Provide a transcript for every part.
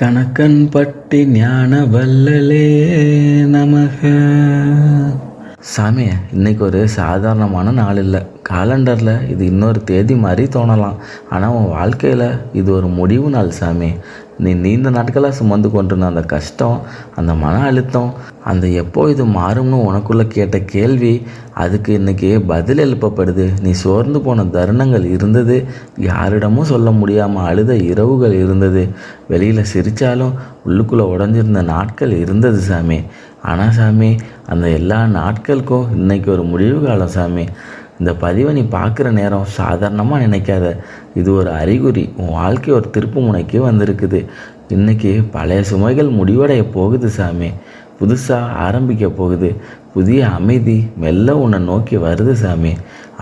கணக்கன் பட்டி ஞான வல்லலே நமக. சாமி இன்னைக்கு ஒரு சாதாரணமான நாள் இல்லை. காலண்டரில் இது இன்னொரு தேதி மாதிரி தோணலாம். ஆனால் உன் வாழ்க்கையில் இது ஒரு முடிவு நாள் சாமி. நீ நீண்ட நாட்களாக சுமந்து கொண்டிருந்த அந்த கஷ்டம் அந்த மன அழுத்தம் அந்த எப்போ இது மாறும்னு உனக்குள்ளே கேட்ட கேள்வி அதுக்கு இன்றைக்கி பதில் எழுப்பப்படுது. நீ சோர்ந்து போன தருணங்கள் இருந்தது. யாரிடமும் சொல்ல முடியாமல் அழுத இரவுகள் இருந்தது. வெளியில் சிரித்தாலும் உள்ளுக்குள்ளே உடஞ்சிருந்த நாட்கள் இருந்தது சாமி. ஆனால் சாமி அந்த எல்லா நாட்களுக்கும் இன்றைக்கி ஒரு முடிவு காலம் சாமி. இந்த பதிவை நீ பார்க்குற நேரம் சாதாரணமாக நினைக்காத. இது ஒரு அறிகுறி. உன் வாழ்க்கை ஒரு திருப்பு முனைக்கு வந்திருக்குது. இன்றைக்கி பழைய சுமைகள் முடிவடைய போகுது சாமி. புதுசாக ஆரம்பிக்க போகுது. புதிய அமைதி மெல்ல உன்னை நோக்கி வருது சாமி.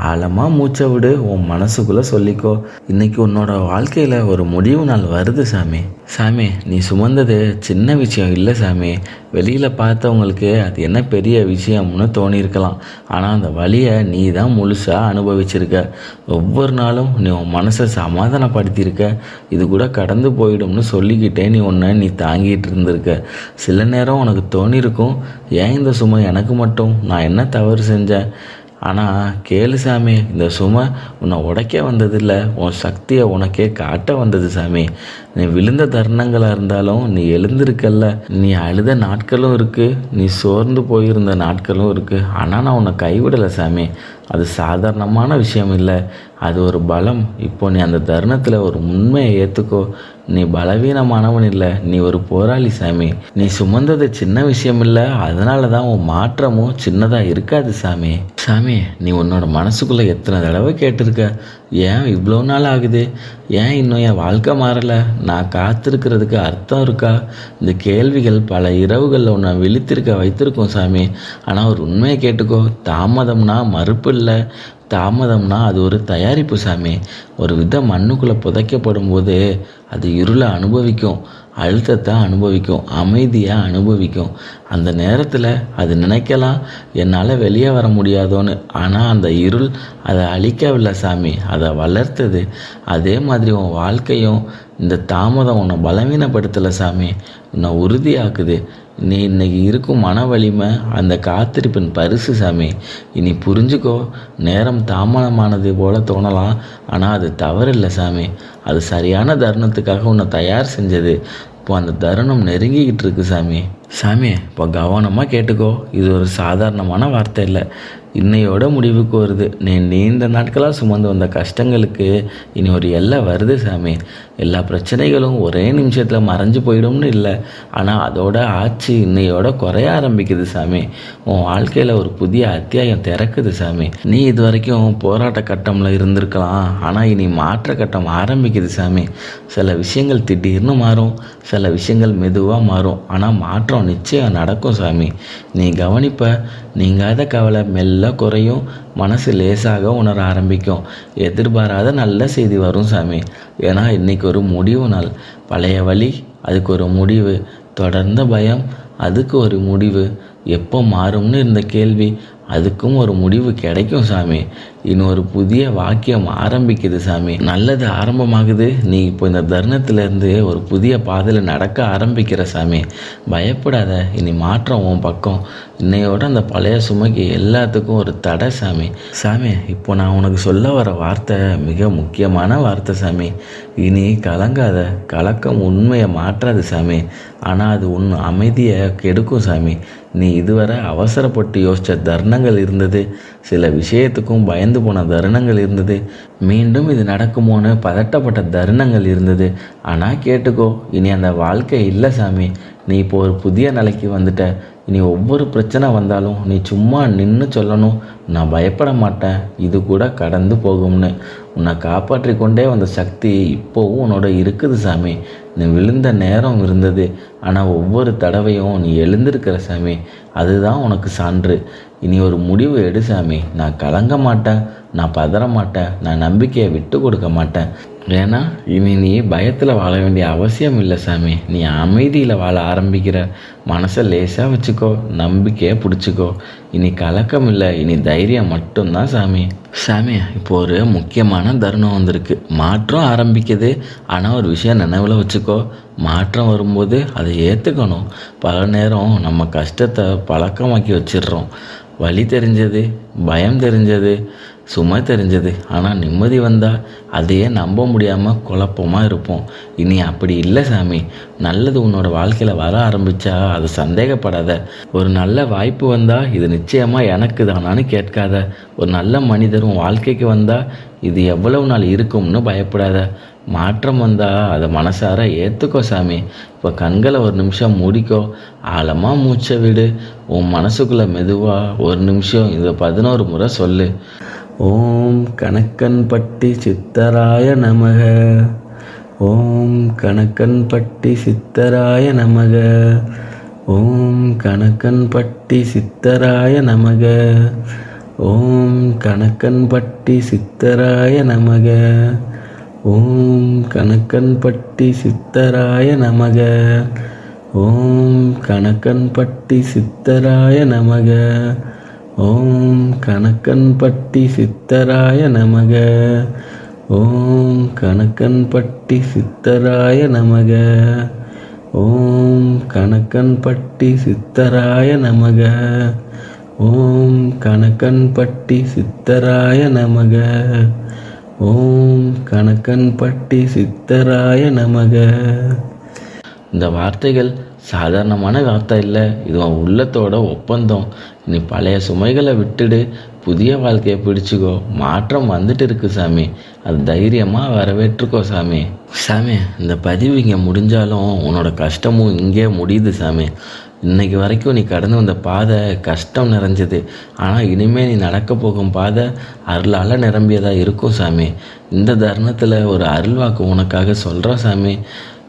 ஆழமாக மூச்சை விடு உன் மனசுக்குள்ளே சொல்லிக்கோ. இன்னைக்கு உன்னோட வாழ்க்கையில் ஒரு முடிவு நாள் வருது சாமி. சாமி நீ சுமந்தது சின்ன விஷயம் இல்லை சாமி. வெளியில் பார்த்தவங்களுக்கு அது என்ன பெரிய விஷயம்னு தோணியிருக்கலாம். ஆனால் அந்த வழியை நீ தான் முழுசாக அனுபவிச்சிருக்க. ஒவ்வொரு நாளும் நீ உன் மனசை சமாதானப்படுத்தியிருக்க. இது கூட கடந்து போயிடும்னு சொல்லிக்கிட்டே நீ ஒன்று நீ தாங்கிட்டு இருந்திருக்க. சில நேரம் உனக்கு தோணியிருக்கும் ஏன் இந்த சுமை எனக்கு மட்டும்? நான் என்ன தவறு செஞ்சேன்? ஆனால் கேளு சாமி இந்த சுமை உன்னை உடைக்க வந்ததில்லை. உன் சக்தியை உனக்கே காட்ட வந்தது சாமி. நீ விழுந்த தருணங்களாக இருந்தாலும் நீ எழுந்திருக்கல்ல. நீ அழுத நாட்களும் இருக்குது நீ சோர்ந்து போயிருந்த நாட்களும் இருக்குது ஆனால் நான் உன்னை கைவிடலை சாமி. அது சாதாரணமான விஷயம் இல்லை. அது ஒரு பலம். இப்போ நீ அந்த தருணத்தில் ஒரு உண்மையை ஏற்றுக்கோ நீ பலவீனமானவன் இல்லை. நீ ஒரு போராளி சாமி. நீ சுமந்தது சின்ன விஷயம் இல்லை. அதனால தான் உன் மாற்றமும் சின்னதாக இருக்காது சாமி. சாமி நீ உன்னோட மனசுக்குள்ளே எத்தனை தடவை கேட்டிருக்க? ஏன் இவ்வளோ நாள் ஆகுது? ஏன் இன்னும் என் வாழ்க்கை மாறலை? நான் காத்திருக்கிறதுக்கு அர்த்தம் இருக்கா? இந்த கேள்விகள் பல இரவுகளில் உன்னை விழித்திருக்க வைத்திருக்கோம் சாமி. ஆனால் ஒரு உண்மையை கேட்டுக்கோ. தாமதம்னா மறுப்பு இல்லை. தாமதம்னா அது ஒரு தயாரிப்பு சாமி. ஒரு வித மண்ணுக்குள்ளே புதைக்கப்படும் போது அது இருளை அனுபவிக்கும். அழுத்தத்தை அனுபவிக்கும் அமைதியாக அனுபவிக்கும். அந்த நேரத்தில் அது நினைக்கலாம் என்னால் வெளியே வர முடியாதோன்னு. ஆனால் அந்த இருள் அதை அழிக்கவில்லை சாமி அதை வளர்த்தது. அதே மாதிரி உன் வாழ்க்கையும் இந்த தாமதம் உன்னை பலவீனப்படுத்தலை சாமி உன்னை உறுதியாக்குது. நீ இன்னைக்கு இருக்கும் மன வலிமை அந்த காத்திருப்பின் பரிசு சாமி. இனி புரிஞ்சுக்கோ நேரம் தாமதமானது போல தோணலாம் ஆனால் அது தவறில்லை சாமி. அது சரியான தருணத்துக்காக உன்னை தயார் செஞ்சது. இப்போ அந்த தருணம் நெருங்கிக்கிட்டு இருக்கு சாமி. சாமி இப்போ கவனமாக கேட்டுக்கோ. இது ஒரு சாதாரணமான வார்த்தை இல்லை. இன்னையோட முடிவுக்கு வருது. நீ நீண்ட நாட்களாக சுமந்து வந்த கஷ்டங்களுக்கு இனி ஒரு எல்லை வருது சாமி. எல்லா பிரச்சனைகளும் ஒரே நிமிஷத்தில் மறைஞ்சு போயிடும்னு இல்லை. ஆனால் அதோட ஆட்சி இன்னையோட குறைய ஆரம்பிக்குது சாமி. உன் வாழ்க்கையில் ஒரு புதிய அத்தியாயம் திறக்குது சாமி. நீ இது வரைக்கும் போராட்ட கட்டமில் இருந்திருக்கலாம். ஆனால் இனி மாற்ற கட்டம் ஆரம்பிக்குது சாமி. சில விஷயங்கள் திடீர்னு மாறும். சில விஷயங்கள் மெதுவாக மாறும். ஆனால் மாற்றம் நிச்சயம் நடக்கும் சாமி. நீ கவனிப்ப நீங்காத கவலை மெல்ல குறையும் மனசு லேசாக உணர ஆரம்பிக்கும். எதிர்பாராத நல்ல செய்தி வரும் சாமி. ஏன்னா இன்றைக்கி ஒரு முடிவு நாள். பழைய வழி அதுக்கு ஒரு முடிவு. தொடர்ந்த பயம் அதுக்கு ஒரு முடிவு. எப்போ மாறும்னு இருந்த கேள்வி அதுக்கும் ஒரு முடிவு கிடைக்கும் சாமி. இன்னொரு ஒரு புதிய வாக்கியம் ஆரம்பிக்குது சாமி. நல்லது ஆரம்பமாகுது. நீ இப்போ இந்த தருணத்திலேருந்து ஒரு புதிய பாதையில் நடக்க ஆரம்பிக்கிற சாமி. பயப்படாத. இனி மாற்றம் உன் பக்கம். இன்னையோட அந்த பழைய சுமைக்கு எல்லாத்துக்கும் ஒரு தடை சாமி. சாமி இப்போ நான் உனக்கு சொல்ல வர வார்த்தை மிக முக்கியமான வார்த்தை சாமி. இனி கலங்காத. கலக்கம் உண்மையை மாற்றாது சாமி. ஆனால் அது உன் அமைதியை கெடுக்கும் சாமி. நீ இதுவரை அவசரப்பட்டு யோசித்த தருணங்கள் இருந்தது. சில விஷயத்துக்கும் பயந்து போன தருணங்கள் இருந்தது. மீண்டும் இது நடக்குமோன்னு பதட்டப்பட்ட தருணங்கள் இருந்தது. ஆனால் கேட்டுக்கோ இனி அந்த வாழ்க்கை இல்லை சாமி. நீ இப்போ ஒரு புதிய நிலைக்கு வந்துட்ட. இனி ஒவ்வொரு பிரச்சனை வந்தாலும் நீ சும்மா நின்று சொல்லணும். நான் பயப்பட மாட்டேன். இது கூட கடந்து போகும்னு. உன்னை காப்பாற்றி கொண்டே வந்த சக்தி இப்போவும் உன்னோட இருக்குது சாமி. நீ விழுந்த நேரம் இருந்தது. ஆனால் ஒவ்வொரு தடவையும் நீ எழுந்திருக்கிற சாமி அதுதான் உனக்கு சான்று. இனி ஒரு முடிவு எடு சாமி. நான் கலங்க மாட்டேன் நான் பதற மாட்டேன் நான் நம்பிக்கையை விட்டு கொடுக்க மாட்டேன். ஏன்னா இனி நீ பயத்தில் வாழ வேண்டிய அவசியம் இல்லை சாமி. நீ அமைதியில் வாழ ஆரம்பிக்கிற மனசை லேசாக வச்சுக்கோ நம்பிக்கையை பிடிச்சிக்கோ. இனி கலக்கம் இல்லை இனி தைரியம் மட்டும்தான் சாமி. சாமி இப்போ ஒரு முக்கியமான தருணம் வந்திருக்கு. மாற்றம் ஆரம்பிக்குது. ஆனால் ஒரு விஷயம் நினைவில் வச்சுக்கோ. மாற்றம் வரும்போது அதை ஏற்றுக்கணும் பல நேரம் நம்ம கஷ்டத்தை பழக்கமாக்கி வச்சிடுறோம். வலி தெரிஞ்சது பயம் தெரிஞ்சது சும்மா தெரிஞ்சது. ஆனால் நிம்மதி வந்தால் அதையே நம்ப முடியாமல் குழப்பமாக இருப்போம். இனி அப்படி இல்லை சாமி. நல்லது உன்னோட வாழ்க்கையில் வர ஆரம்பித்தா அது சந்தேகப்படாத. ஒரு நல்ல வாய்ப்பு வந்தால் இது நிச்சயமாக எனக்கு தானான்னு கேட்காத. ஒரு நல்ல மனிதரும் வாழ்க்கைக்கு வந்தால் இது எவ்வளவு நாள் இருக்கும்னு பயப்படாத. மாற்றம் வந்தால் அதை மனசார ஏற்றுக்கோ சாமி. இப்போ கண்களை ஒரு நிமிஷம் மூடிக்கோ. ஆழமாக மூச்சை விடு. உன் மனசுக்குள்ளே மெதுவாக ஒரு நிமிஷம் இதை பதினோரு முறை சொல்லு. ஓம் கணக்கன்பட்டி சித்தராய நமக. ஓம் கணக்கன்பட்டி சித்தராய நமக. ஓம் கணக்கன்பட்டி சித்தராய நமக. ஓம் கணக்கன்பட்டி சித்தராய நமக. ஓம் கணக்கன்பட்டி சித்தராய நமக. ஓம் கணக்கன்பட்டி சித்தராய நமக. ஓம் கணக்கன்பட்டி சித்தராய நமக. ஓம் கணக்கன்பட்டி சித்தராய நமக. ஓம் கணக்கன்பட்டி சித்தராய நமக. ஓம் கணக்கன்பட்டி சித்தராய நமக. ஓம் கணக்கன்பட்டி சித்தராய நமக. இந்த வார்த்தைகள் சாதாரணமான வார்த்தை இல்லை. இது உன் உள்ளத்தோட ஒப்பந்தம். நீ பழைய சுமைகளை விட்டுடு. புதிய வாழ்க்கையை பிடிச்சிக்கோ. மாற்றம் வந்துட்டு இருக்கு சாமி. அது தைரியமாக வரவேற்றுக்கோ சாமி. சாமி இந்த பதிவு இங்கே முடிஞ்சாலும் உன்னோட கஷ்டமும் இங்கே முடியுது சாமி. இன்னைக்கு வரைக்கும் நீ கடந்து வந்த பாதை கஷ்டம் நிறைஞ்சது. ஆனால் இனிமேல் நீ நடக்க போகும் பாதை அருளால் நிரம்பியதாக இருக்கும் சாமி. இந்த தருணத்தில் ஒரு அருள்வாக்கு உனக்காக சொல்கிறோம் சாமி.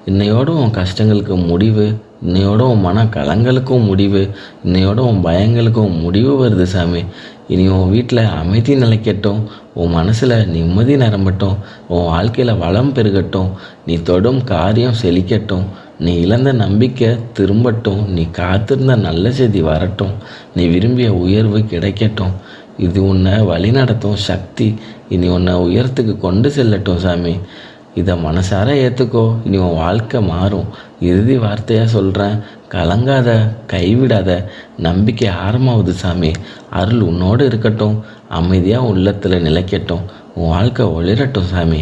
இன்னையோட உன் கஷ்டங்களுக்கு முடிவு இன்னையோட உன் மன கலங்களுக்கும் முடிவு இன்னையோட உன் பயங்களுக்கும் முடிவு வருது சாமி. இனி உன் வீட்டில் அமைதி நிலைக்கட்டும் உன் மனசில் நிம்மதி நிரம்பட்டும் உன் வாழ்க்கையில் வளம் பெருகட்டும் நீ தொடும் காரியம் செழிக்கட்டும். நீ இழந்த நம்பிக்கை திரும்பட்டும் நீ காத்திருந்த நல்ல செய்தி வரட்டும் நீ விரும்பிய உயர்வு கிடைக்கட்டும். இது உன்னை வழிநடத்தும் சக்தி. இனி உன்னை உயரத்துக்கு கொண்டு செல்லட்டும் சாமி. இதை மனசார ஏற்றுக்கோ இனி உன் வாழ்க்கை மாறும். இறுதி வார்த்தையாக சொல்கிறேன் கலங்காத கைவிடாத நம்பிக்கை ஆரமாவது சாமி. அருள் உன்னோடு இருக்கட்டும். அமைதியாக உள்ளத்தில் நிலைக்கட்டும். உன் வாழ்க்கை ஒளிரட்டும் சாமி.